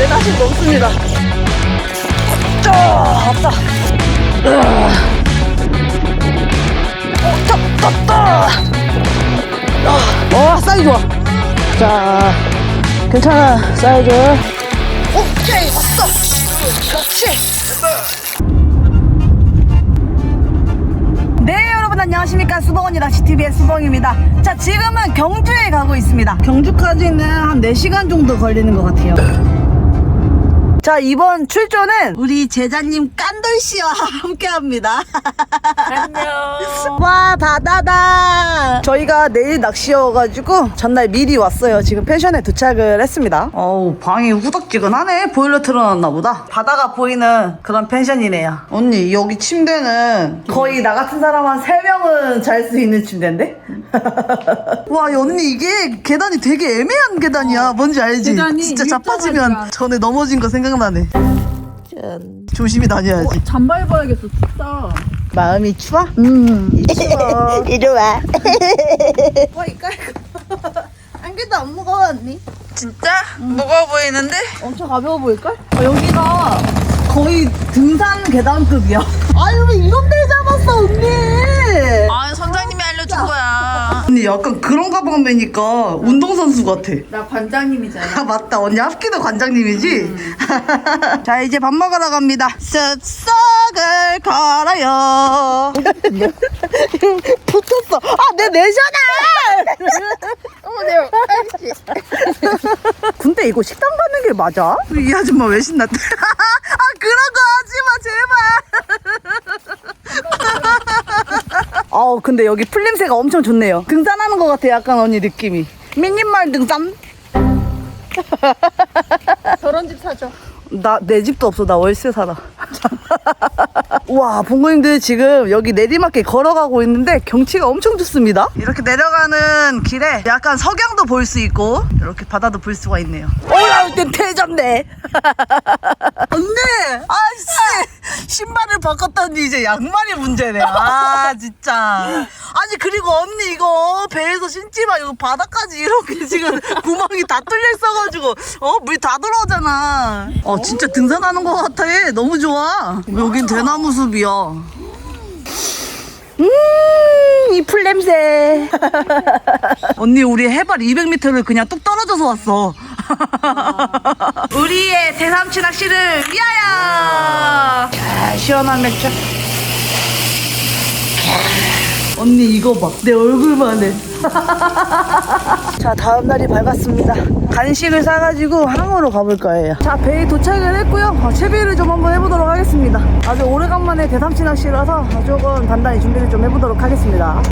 4달씩 넘습니다. 짜, 왔다. 어, 다, 땄다. 아, 와, 사이즈 좋아. 자, 괜찮아, 사이즈. 오케이, 왔어. 그렇지. 네 여러분 안녕하십니까 수봉언니 낚시TV의 수봉입니다 자 지금은 경주에 가고 있습니다 경주까지는 한 4시간 정도 걸리는 것 같아요 자 이번 출조는 우리 제자님 깐돌씨와 함께합니다 안녕. 와 바다다 저희가 내일 낚시여가지고 전날 미리 왔어요 지금 펜션에 도착을 했습니다 어우 방이 후덕지근하네 보일러 틀어놨나 보다 바다가 보이는 그런 펜션이네요 언니 여기 침대는 거의 나 같은 사람 한 3명은 잘 수 있는 침대인데? 와 언니 이게 계단이 되게 애매한 계단이야 뭔지 알지? 계단이 진짜 자빠지면 아니라. 전에 넘어진 거 생각나네 조심히 다녀야지 잠바 입어야겠어. 춥다. 마음이 추워? 음. 추워. 이리 와. 와, 이거 한 개도 안 무거워 언니? 진짜? 무거워 보이는데? 엄청 가벼워 보일걸? 아, 여기가 거의 등산 계단급이야. 아유 왜 이런 데 잡았어 언니? 아, 선장님이 알려준 거야. 언니 약간 그런 가방 매니까. 운동선수 같아. 나 관장님이잖아. 아 맞다. 언니 합기도 관장님이지? 자 이제 밥 먹으러 갑니다. 쓱 싹을 걸어요 붙었어 아 내 내셔널 어머, 내 근데 이거 식당 가는 게 맞아? 이 아줌마 왜 신났대? 아 그런 거 하지 마 제발. 아우 근데 여기 풀냄새가 엄청 좋네요. 등산하는 것 같아 약간 언니 느낌이. 미니멀 등산? 저런 집 사줘. 나 내 집도 없어 나 월세 살아. 와 본고님들 지금 여기 내리막길 걸어가고 있는데 경치가 엄청 좋습니다. 이렇게 내려가는 길에 약간 석양도 볼 수 있고 이렇게 바다도 볼 수가 있네요. 올라올 땐 퇴졌네. 언니, 아씨 신발을 바꿨더니 이제 양말이 문제네. 아 진짜. 아니 그리고 언니 이거 배에서 신지 마 이거 바닥까지 이렇게 지금 구멍이 다 뚫려 있어가지고 어 물 다 들어오잖아. 어 진짜 등산하는 것 같아. 너무 좋아. 여긴 대나무 숲이야. 음, 이 풀 냄새. 언니, 우리 해발 200m를 그냥 뚝 떨어져서 왔어. 우리의 대삼치 낚시를 위하여! 자, 시원한 맥주. 언니, 이거 봐. 내 얼굴만 해. 자, 다음 날이 밝았습니다. 간식을 사가지고 항으로 가볼 거예요. 자, 배에 도착을 했고요. 어, 채비를 좀 한번 해보도록 하겠습니다. 아주 오래간만에 대삼치 낚시라서 조금 단단히 준비를 좀 해보도록 하겠습니다.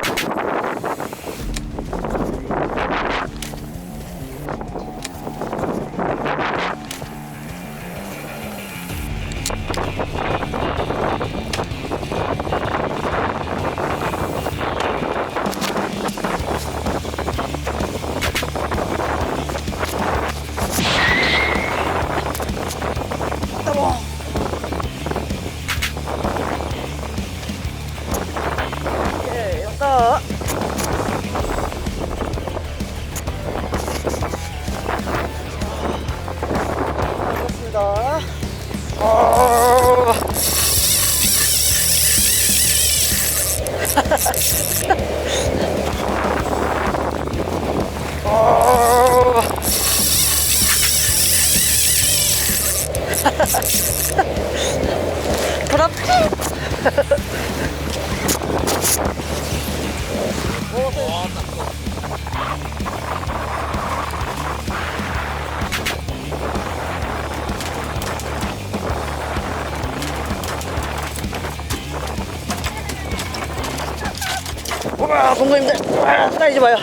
봉고님들, 우와, 사이즈 봐요.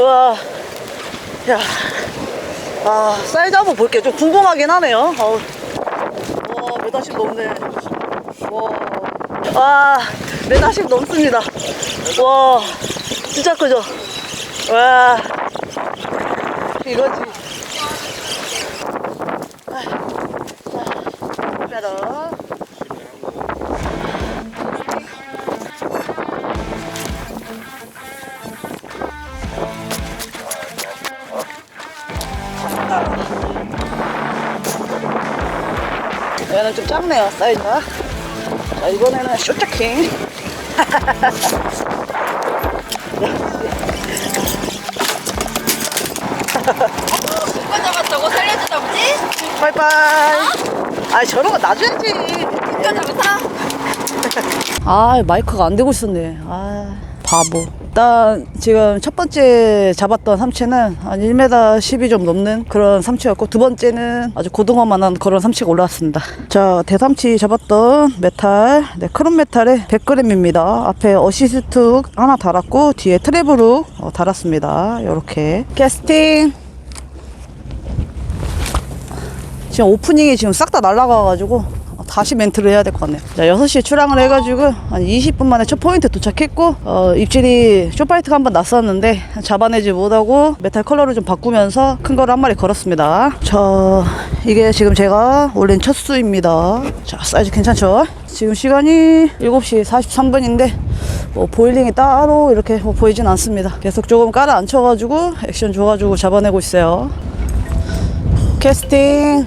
우와, 야, 아, 사이즈 한번 볼게요. 좀 궁금하긴 하네요. 어우. 와, 메다십 넘네. 와, 와, 메다십 넘습니다. 와, 진짜 크죠? 와, 이거지. 얘는 좀 작네요, 사이즈가. 자, 이번에는 쇼트킹. 누가 잡았다고 살려주다 보지? 바이바이. 아, 저런 거 놔줘야지. 누가 잡았다? 아, 마이크가 안 되고 있었네. 아, 바보. 일단 지금 첫 번째 잡았던 삼치는 한 1m 10이 좀 넘는 그런 삼치였고 두 번째는 아주 고등어만한 그런 삼치가 올라왔습니다. 자, 대삼치 잡았던 메탈, 네, 크롬 메탈에 100g입니다. 앞에 어시스트 하나 달았고 뒤에 트래블룩 어, 달았습니다. 이렇게 캐스팅. 지금 오프닝이 지금 싹 다 날라가가지고 다시 멘트를 해야 될 것 같네요. 자, 6시에 출항을 해가지고 한 20분 만에 첫 포인트 도착했고, 어, 입질이 쇼파이트가 한 번 났었는데 잡아내지 못하고 메탈 컬러를 좀 바꾸면서 큰 거를 한 마리 걸었습니다. 자, 이게 지금 제가 올린 첫 수입니다. 자, 사이즈 괜찮죠? 지금 시간이 7시 43분인데 뭐 보일링이 따로 이렇게 뭐 보이진 않습니다. 계속 조금 깔아 앉혀가지고 액션 줘가지고 잡아내고 있어요. 캐스팅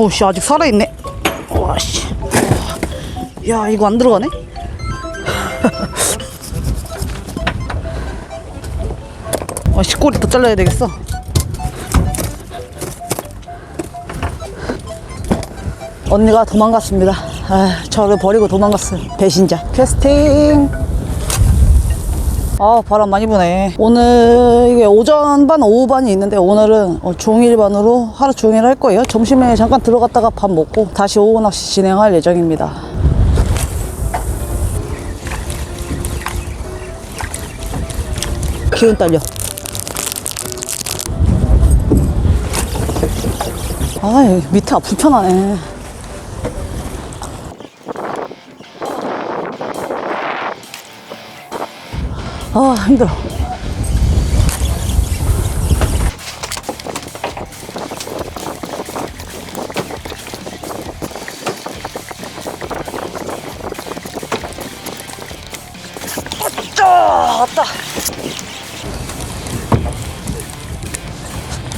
오씨 아직 살아있네. 와씨. 야 이거 안 들어가네? 와씨 꼬리 더 잘라야 되겠어. 언니가 도망갔습니다. 아, 저를 버리고 도망갔어요. 배신자. 캐스팅 아 바람 많이 부네. 오늘 이게 오전 반 오후 반이 있는데 오늘은 어, 종일 반으로 하루 종일 할 거예요. 점심에 잠깐 들어갔다가 밥 먹고 다시 오후 낚시 진행할 예정입니다. 기운 딸려. 아 밑에가 불편하네 힘들어 어쩌 왔다.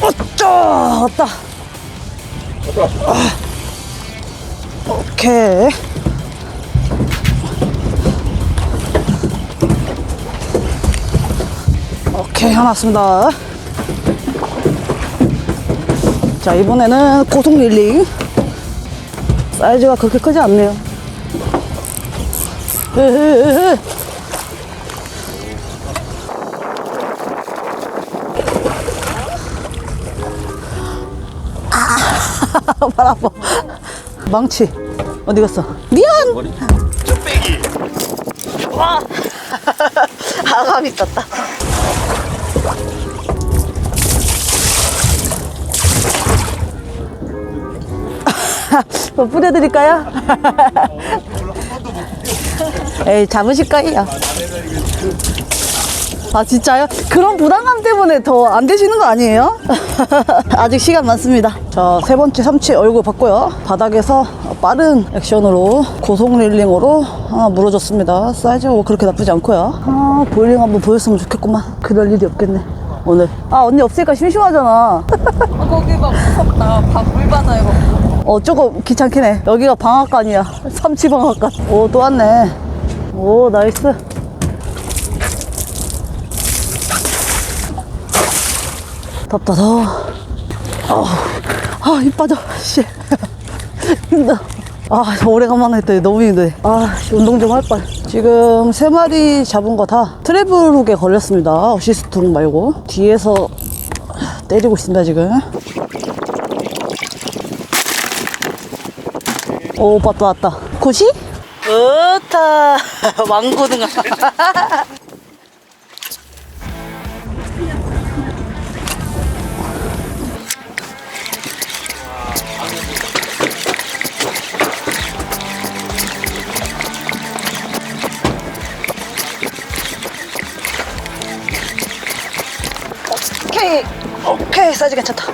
어쩌 왔다. 아, 오케이 하나 왔습니다. 자 이번에는 고속 릴링. 사이즈가 그렇게 크지 않네요. 으으으으. 아, 발 아파. 망치. 어디 갔어? 미안! 와. 아감이 떴다 뭐 뿌려드릴까요? 에이 잡으실 거예요 아 진짜요? 그런 부담감 때문에 더 안 되시는 거 아니에요? 아직 시간 많습니다 자 세 번째 삼치 얼굴 봤고요 바닥에서 빠른 액션으로 고속 릴링으로 하나 물어줬습니다 사이즈가 뭐 그렇게 나쁘지 않고요 아 보일링 한번 보였으면 좋겠구만 그럴 일이 없겠네 오늘 아 언니 없으니까 심심하잖아 아, 거기 막 무섭다. 밥물 받아요. 어 조금 귀찮긴 해. 여기가 방앗간이야. 삼치 방앗간. 오 또 왔네. 오 나이스. 덥다. 더워 아입 빠져. 씨. 힘들어 아 오래간만에 했더니 너무 힘드네 아 씨, 운동 좀 할걸 지금 세 마리 잡은 거 다 트래블룩에 걸렸습니다. 어시스트 말고. 뒤에서 때리고 있습니다 지금 오, 왔다, 왔다. 고시? 좋다. 왕고등어. 오케이. 오케이. 사이즈 괜찮다.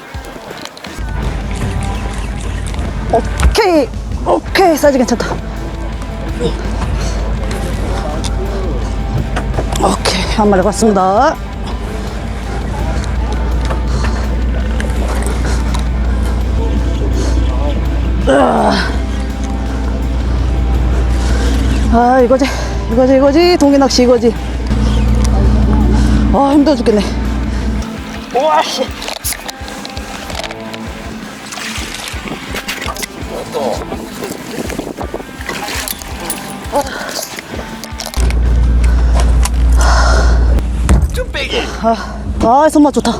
오케이 사이즈 괜찮다. 오케이 한 마리 갔습니다. 아. 이거지 이거지 이거지. 동해낚시 이거지. 아 힘들어 죽겠네. 와씨. 또 아 손맛 좋다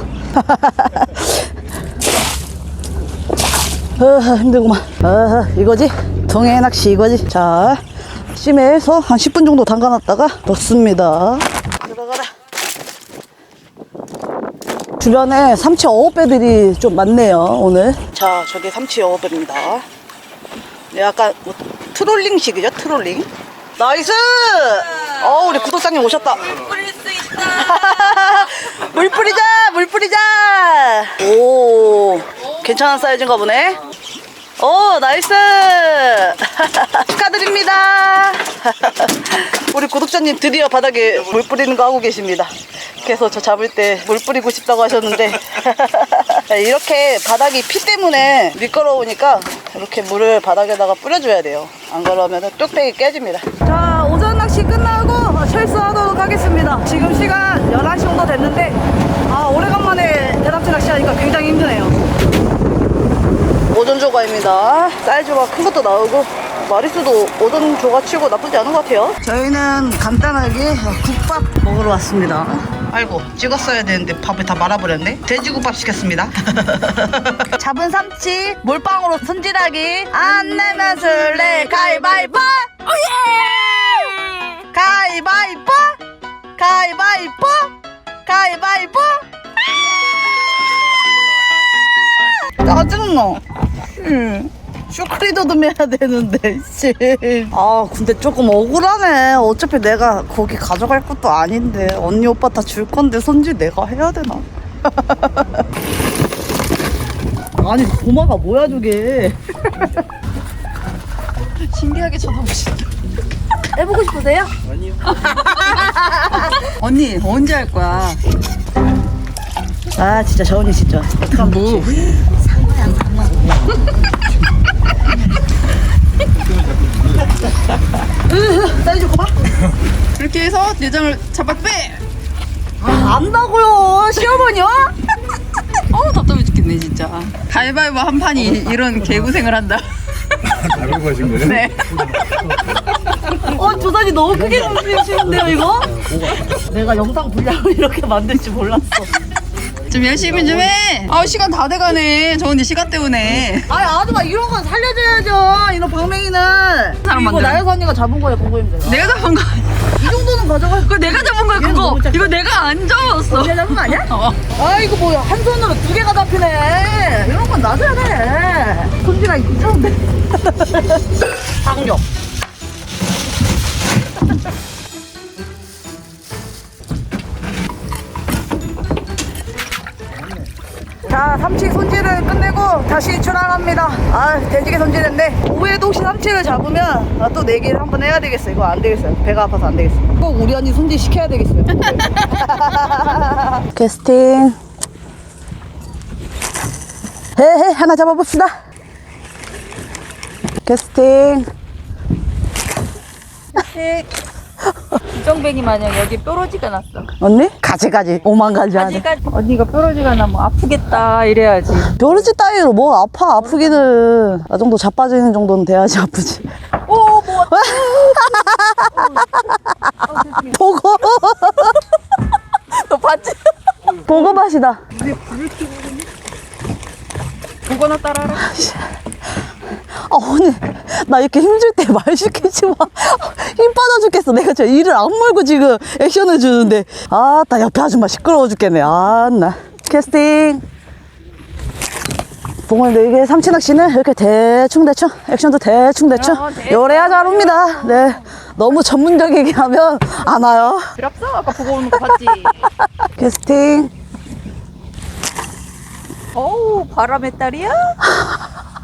아, 힘들구만. 아, 이거지? 동해 낚시 이거지? 자, 심해서 한 10분 정도 담가놨다가 넣습니다. 들어가라. 주변에 삼치 어업배들이 좀 많네요, 오늘. 자, 저기 삼치 어업배입니다. 네, 약간 뭐 트롤링식이죠, 트롤링. 나이스! 어, 우리 구독자님 오셨다. 뿌릴 수 있다. 물 뿌리자 물 뿌리자 오 괜찮은 사이즈인가 보네 오 나이스! 축하드립니다! 우리 구독자님 드디어 바닥에 물 뿌리는 거 하고 계십니다. 그래서 저 잡을 때 물 뿌리고 싶다고 하셨는데 이렇게 바닥이 피 때문에 미끄러우니까 이렇게 물을 바닥에다가 뿌려줘야 돼요. 안 그러면 뚝배기 깨집니다. 자 오전 낚시 끝나고 철수하도록 하겠습니다. 지금 시간 11시 정도 됐는데 아 오래간만에 대답지 낚시하니까 굉장히 힘드네요 오전 조가입니다. 사이즈가 큰 것도 나오고 마리수도 오전 조가 치고 나쁘지 않은 것 같아요. 저희는 간단하게 국밥 먹으러 왔습니다. 아이고 찍었어야 되는데 밥을 다 말아버렸네. 돼지국밥 시켰습니다. 잡은 삼치 몰빵으로 손질하기 안 내면 술래 가위바위보 오예 가위바위보 가위바위보 가위바위보 짜증나. 응. 슈크리도 도 매야 되는데, 씨. 아, 근데 조금 억울하네. 어차피 내가 거기 가져갈 것도 아닌데. 언니, 오빠 다 줄 건데 손질 내가 해야 되나? 아니, 도마가 뭐야, 저게. 신기하게 쳐다보시다. 해보고 싶으세요? 언니 언제 할 거야? 아, 진짜 저 언니 진짜. 뭐? 으, 사이즈 고마? 그렇게 해서 내장을 잡아 빼. 안다고요, 시어머니요? 어우 답답해 죽겠네 진짜. 가위바위보 한 판이 이런 개고생을 한다. 알고 하신 거예요? 네. 어, 조단이 너무 크게 움직이시는데요, 이거? 내가 영상 분량을 이렇게 만들 줄 몰랐어. 좀 열심히 좀 해. 아우 시간 다 돼가네. 저 언니 시간 때문에. 아니, 아줌마, 이런 건 살려줘야죠. 이런 방맹이는. 사람 이거 만들어. 나여사 언니가 잡은 거예요, 공고입니다. 내가 잡은 거. 아니야. 이 정도는 가져갈 그거 내가 잡은 거야 얘는 그거. 너무 작다. 이거 내가 안 잡았어. 언니가 잡은 거 아니야? 어. 아, 이거 뭐야. 한 손으로 두 개가 잡히네. 이런 건 놔줘야 돼. 손질가 이상한데. 상력. 자, 삼치 손질을 끝내고 다시 출항합니다. 아, 돼지개 손질했는데 오후에도 혹시 삼치를 잡으면 아, 또 내기를 한번 해야 되겠어요. 이거 안 되겠어요. 배가 아파서 안 되겠어요. 꼭 우리 언니 손질 시켜야 되겠어요. 캐스팅. 헤헤, 하나 잡아봅시다. 캐스팅. 이정뱅이 마냥 여기 뾰루지가 났어. 언니? 가지가지. 오만 가지 하네. 아직까지 언니가 뾰루지가 나면 아프겠다 이래야지. 벼르지 따위로 뭐 아파 아프기는 나 정도 자빠지는 정도는 돼야지 아프지 오 뭐. 보고 너 봤지? 보고 맛이다 보거나 따라라. 아 언니 나 이렇게 힘줄 때 말 시키지 마 힘 빠져 죽겠어. 내가 저 이를 악물고 지금 액션을 주는데. 아 나 옆에 아줌마 시끄러워 죽겠네. 아 나. 캐스팅. 봉원데 이게. 삼치낚시는 이렇게 대충대충. 액션도 대충대충. 어, 대충. 요래야 잘 옵니다. 네. 너무 전문적이게 하면 안 와요. 없어. 아까 보고 오는 거 봤지. 캐스팅. 어우 바람의 딸이야?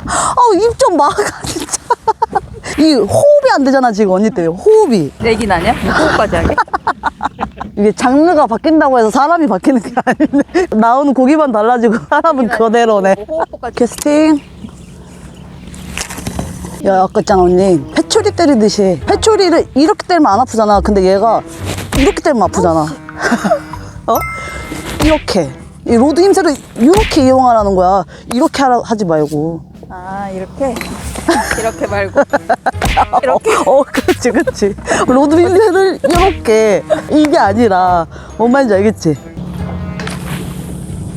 아우 입 좀 막아 진짜. 이 호흡이 안 되잖아 지금 언니 때문에. 호흡이. 내기 나냐? 호흡까지 하게? 이게 장르가 바뀐다고 해서 사람이 바뀌는 게 아닌데. 나오는 고기만 달라지고 사람은 그대로네. 호흡까지. 캐스팅. 야 아까 있잖아 언니. 회초리 때리듯이. 회초리를 이렇게 때리면 안 아프잖아. 근데 얘가 이렇게 때리면 아프잖아. 어? 이렇게. 이 로드 힘새를 이렇게 이용하라는 거야. 이렇게 하라, 하지 말고 아 이렇게 이렇게 말고 이렇게? 어, 어 그렇지 그렇지 로드 힘새를 이렇게 이게 아니라 뭔 말인지 알겠지?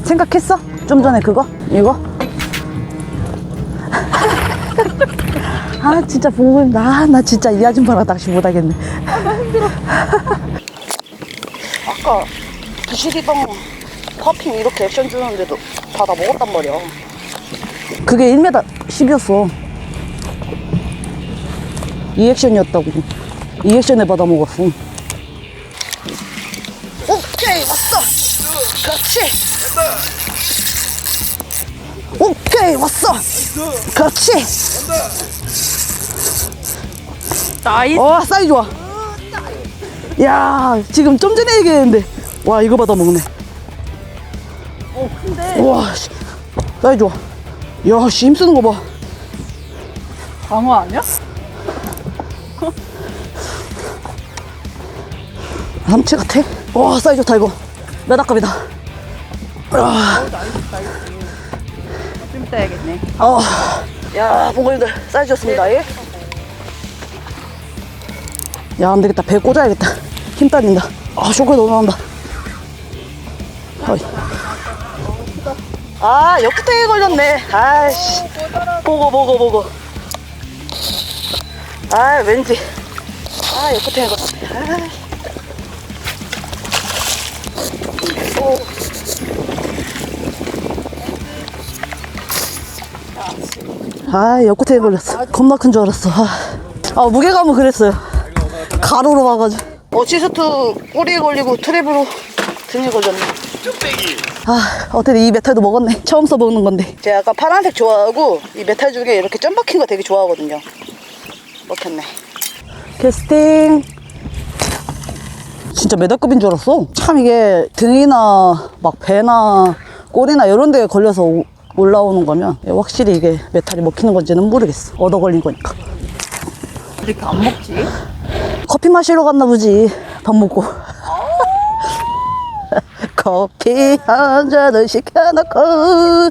생각했어? 좀 전에 그거? 이거? 아 진짜 보고 있다 아, 나 진짜 이 아줌마랑 낚시 못하겠네 아나 힘들어 아까 부시리방 퍼핑 이렇게 액션 주는데도 다다 먹었단 말이야 그게 1m 10이었어. 이 액션이었다고. 이 액션에 받아 먹었어. 오케이 왔어. 그렇지. 오케이 왔어. 그렇지. 나이스. 와 사이 좋아 야 지금 좀 전에 얘기했는데. 와 이거 받아 먹네. 오 근데 와 씨, 사이 좋아 야 씨 힘쓰는 거봐. 광어 아니야? 삼치 같아? 와 사이 좋다 이거. 메다급이다. 좀 이따 야겠네. 어. 야 봉골님들 사이 좋습니다. 예? 야 안 되겠다. 배 꽂아야겠다. 힘 딸린다. 아 쇼크 너무 나온다. 어이. 아 옆구멍에 걸렸네. 아이씨. 보고 보고 보고. 아 왠지. 아 옆구멍에 걸렸네. 아이씨. 오. 아 옆구멍에 걸렸어. 겁나 큰 줄 알았어. 아, 아 무게감은 그랬어요. 가로로 와가지고. 어시스트 꼬리에 걸리고 트랩으로 등에 걸렸네 아 어떻게 이 메탈도 먹었네. 처음 써먹는 건데. 제가 약간 파란색 좋아하고 이 메탈 중에 이렇게 점 박힌 거 되게 좋아하거든요. 먹혔네. 캐스팅. 진짜 메달급인 줄 알았어. 참 이게 등이나 막 배나 꼬리나 이런 데에 걸려서 오- 올라오는 거면 확실히 이게 메탈이 먹히는 건지는 모르겠어. 얻어 걸린 거니까. 이렇게 안 먹지? 커피 마시러 갔나 보지. 밥 먹고 커피 한 잔을 시켜놓고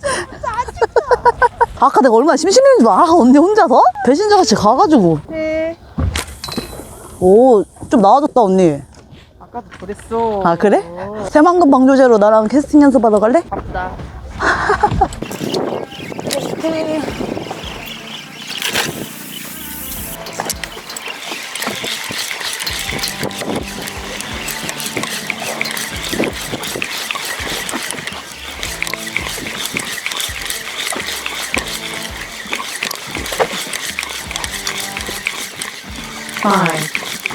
아까 내가 얼마나 심심했는지 도 알아 언니 혼자서? 배신자같이 가가지고 네 오 좀 나아졌다 언니 아까도 그랬어 아 그래? 새만금 방조제로 나랑 캐스팅 연습하러 갈래? 맞다 Five,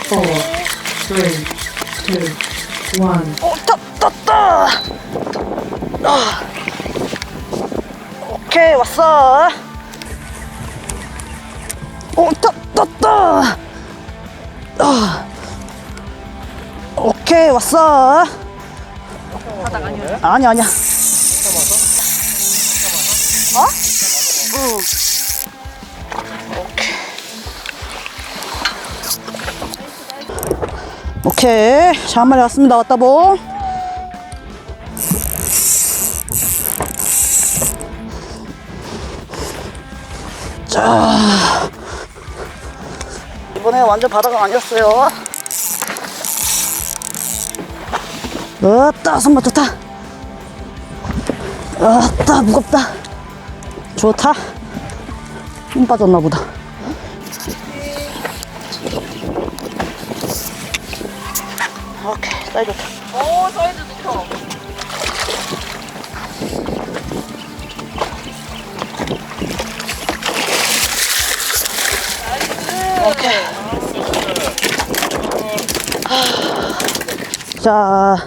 four, three, two, one. 오, 떴, 떴다! 아. 오케이, 왔어. 오, 떴, 떴다! 아. 오케이, 왔어. 바닥 아니야 아니, 아니야. 오케이. 자, 한 마리 왔습니다. 왔다 보. 자. 이번에 완전 바다가 아니었어요. 으따, 손맛 좋다. 으따, 무겁다. 좋다. 힘 빠졌나 보다. 오케이, 사이 좋다. 오 사이즈 좋다 자,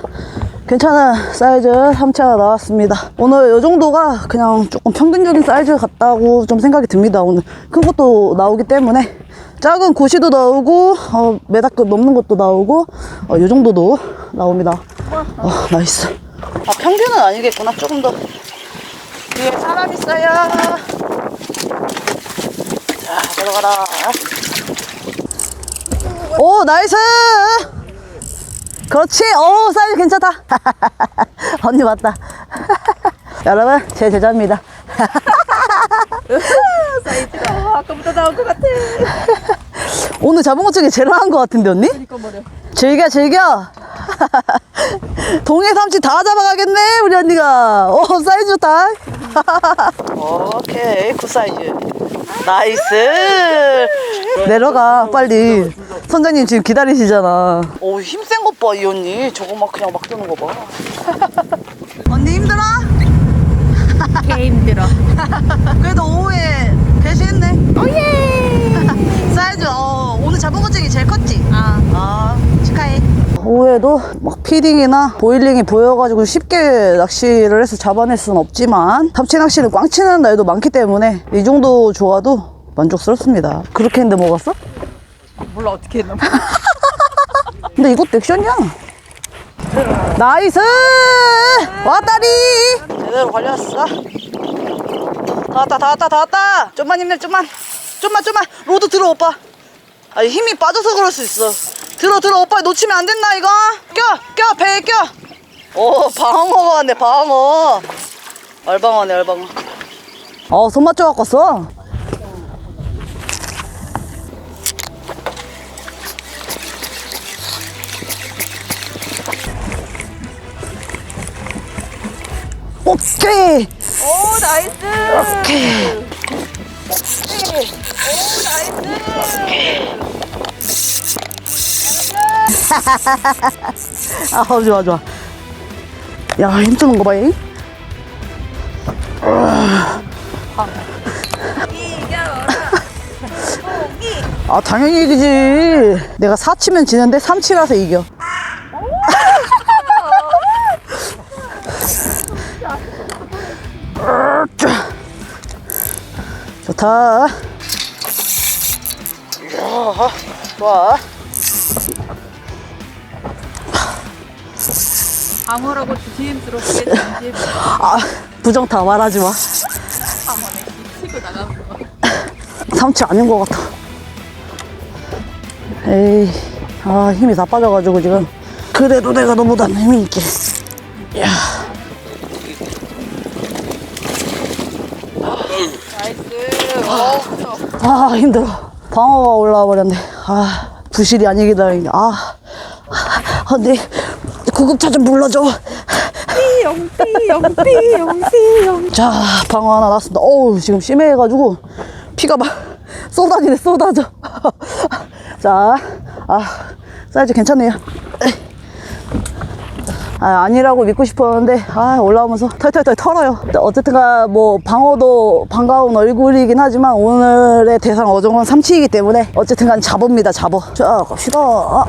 괜찮은 사이즈 삼치가 나왔습니다. 오늘 이 정도가 그냥 조금 평균적인 사이즈 같다고 좀 생각이 듭니다. 오늘 큰 것도 나오기 때문에 작은 고시도 나오고 어, 메다급 넘는 것도 나오고 어, 이 정도도 나옵니다. 어, 나이스. 아 평균은 아니겠구나. 조금 더 위에 사람 있어요. 자, 들어가라. 오, 나이스! 그렇지. 오, 사이즈 괜찮다. 언니 왔다. 여러분, 제 제자입니다. 사이즈가 아까보다 나온 것 같아. 오늘 잡은 것 중에 제일 나은 것 같은데, 언니? 버려. 즐겨, 즐겨. 동해 삼치 다 잡아가겠네, 우리 언니가. 오, 사이즈 좋다. 오케이, 굿 사이즈. 나이스. 내려가, 빨리. 선장님 지금 기다리시잖아. 오, 힘센 것 봐, 이 언니. 저거 막 그냥 막 뜨는 거 봐. 언니 힘들어? 개 힘들어. 그래도 오후에 배신했네. 오예. 사이즈 어, 오늘 잡은 것 중에 제일 컸지. 아. 아 축하해. 오후에도 막 피딩이나 보일링이 보여가지고 쉽게 낚시를 해서 잡아낼 수는 없지만 삼치 낚시는 꽝 치는 날도 많기 때문에 이 정도 좋아도 만족스럽습니다. 그렇게 했는데 먹었어? 몰라 어떻게 했나. 근데 이것도 액션이야. 나이스! 왔다리! 제대로 걸렸어. 다 왔다, 다 왔다, 다 왔다! 좀만 힘내, 좀만. 좀만, 좀만. 로드 들어, 오빠. 아, 힘이 빠져서 그럴 수 있어. 들어, 들어, 오빠. 놓치면 안 된다, 이거. 껴, 껴, 배에 껴. 오, 방어가 왔네, 방어. 얼방어네, 얼방어. 어, 손맛 좋아 갖고 왔어. 오케이! 오 나이스. 오케이. 아, 좋아, 좋아. 야, 힘쓰는 거 봐, 얘. 아, 당연히 이기지. 내가 4치면 지는데 3치라서 이겨. 좋다. 좋아. 방어라고 조심스럽게 전지 아, 부정타 말하지 마. 치고 나가는 거. 삼치 아닌 것 같아. 에이, 아, 힘이 다 빠져가지고 지금. 그래도 내가 너보다 힘이 있게. 야, 아, 힘들어. 방어가 올라와 버렸네. 아, 부실이 아니기 다행이네. 아, 언니, 구급차 좀 불러줘. 띠용 띠용 띠용 띠용. 자, 방어 하나 났습니다. 어우, 지금 심해가지고 피가 막 쏟아지네, 쏟아져. 자, 아, 사이즈 괜찮네요. 아, 아니라고 믿고 싶었는데, 아, 올라오면서 털털털 털어요. 어쨌든가, 뭐, 방어도 반가운 얼굴이긴 하지만, 오늘의 대상 어종은 삼치이기 때문에, 어쨌든간 잡읍니다, 잡어. 자, 갑시다. 아.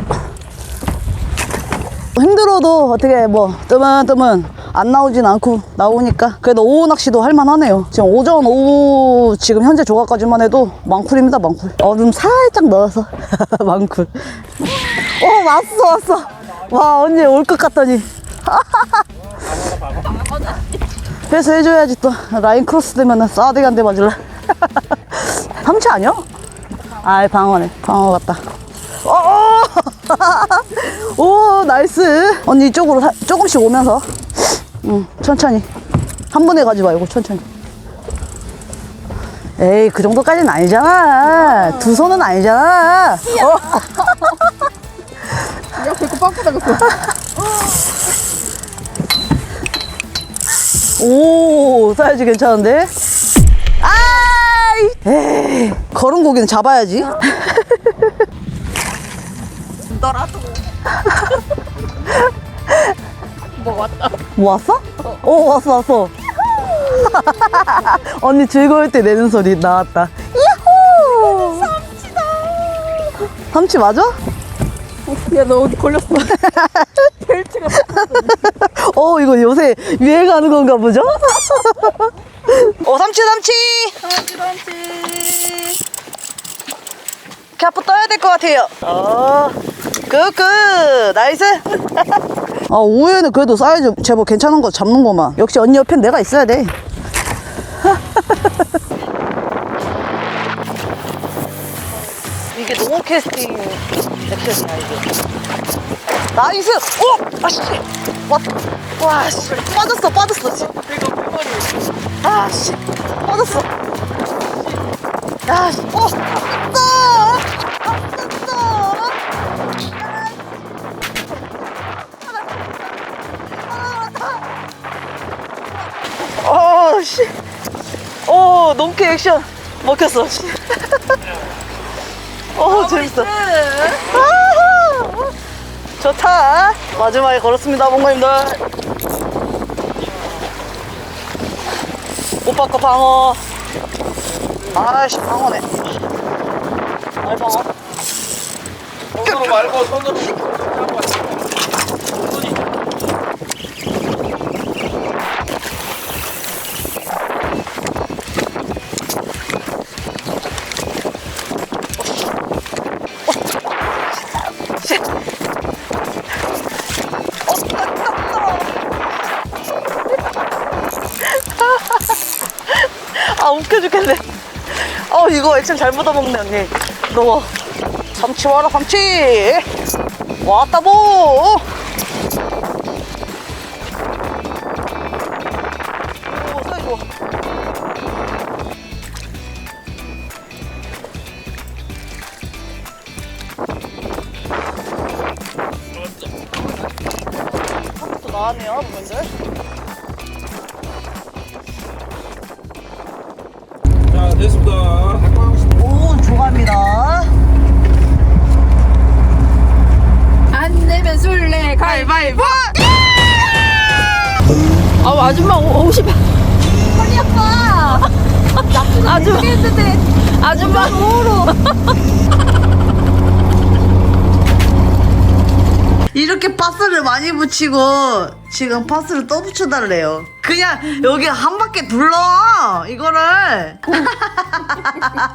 힘들어도 어떻게 뭐 뜨문뜨문 안 나오진 않고 나오니까 그래도 오후 낚시도 할만하네요 지금 오전 오후 지금 현재 조각까지만 해도 망쿨입니다 망쿨 얼음 살짝 넣어서 망쿨 어 왔어 왔어 와 언니 올 것 같더니 그래서 해줘야지 또. 라인 크로스 되면은 싸대기 한 대 맞을래? 삼치 아니야? 아이 방어네. 방어 같다. 어! 오 나이스. 언니 이쪽으로 사- 조금씩 오면서. 응 천천히. 한 번에 가지 말고 천천히. 에이 그 정도까지는 아니잖아. 두 손은 아니잖아. 어. 야 배꼽 빵꾸 나갔어. 오 사이즈 괜찮은데 아이 에이 걸은 고기는 잡아야지 너라도. 뭐 왔다. 뭐 왔어? 오 왔어 왔어 언니 즐거울 때 내는 소리 나왔다 야호 삼치다 삼치 맞아? 야너 어디 걸렸어? 어 이거 요새 유행하는 건가 보죠? 어 삼치 삼치! 삼치 삼치. 캐프 떠야 될 것 같아요. 어 굿굿 나이스! 아 오후에는 그래도 사이즈 제법 괜찮은 거 잡는 거만. 역시 언니 옆엔 내가 있어야 돼. 이게 노 캐스팅 액션이야 이게 나이스! 오! 아씨 와 와 씨 빠졌어 빠졌어 씨. 아씨 빠졌어 야 씨 어 아깝다 아깝다 어, 씨. 오, 농캐 액션 먹혔어, 씨. 어, 재밌어. 아하! 좋다. 마지막에 걸었습니다, 봉가님들. 오빠 거 방어. 아이씨, 방어네. 아이, 방어. 손으로 말고 손으로. 액션 잘 묻어먹네 언니 너무 삼치 와라 삼치 왔다 보 오, 사이 좋아. 또 나왔네요, 분들. 합니다. 안 내면 술래 가위바위보! 아우 아줌마 옷- 옷이 허리 아파 아줌마. 했는데. 아줌마. 뭐로 이렇게 파스를 많이 붙이고 지금 파스를 또 붙여달래요. 그냥 여기 한 바퀴 둘러 이거를.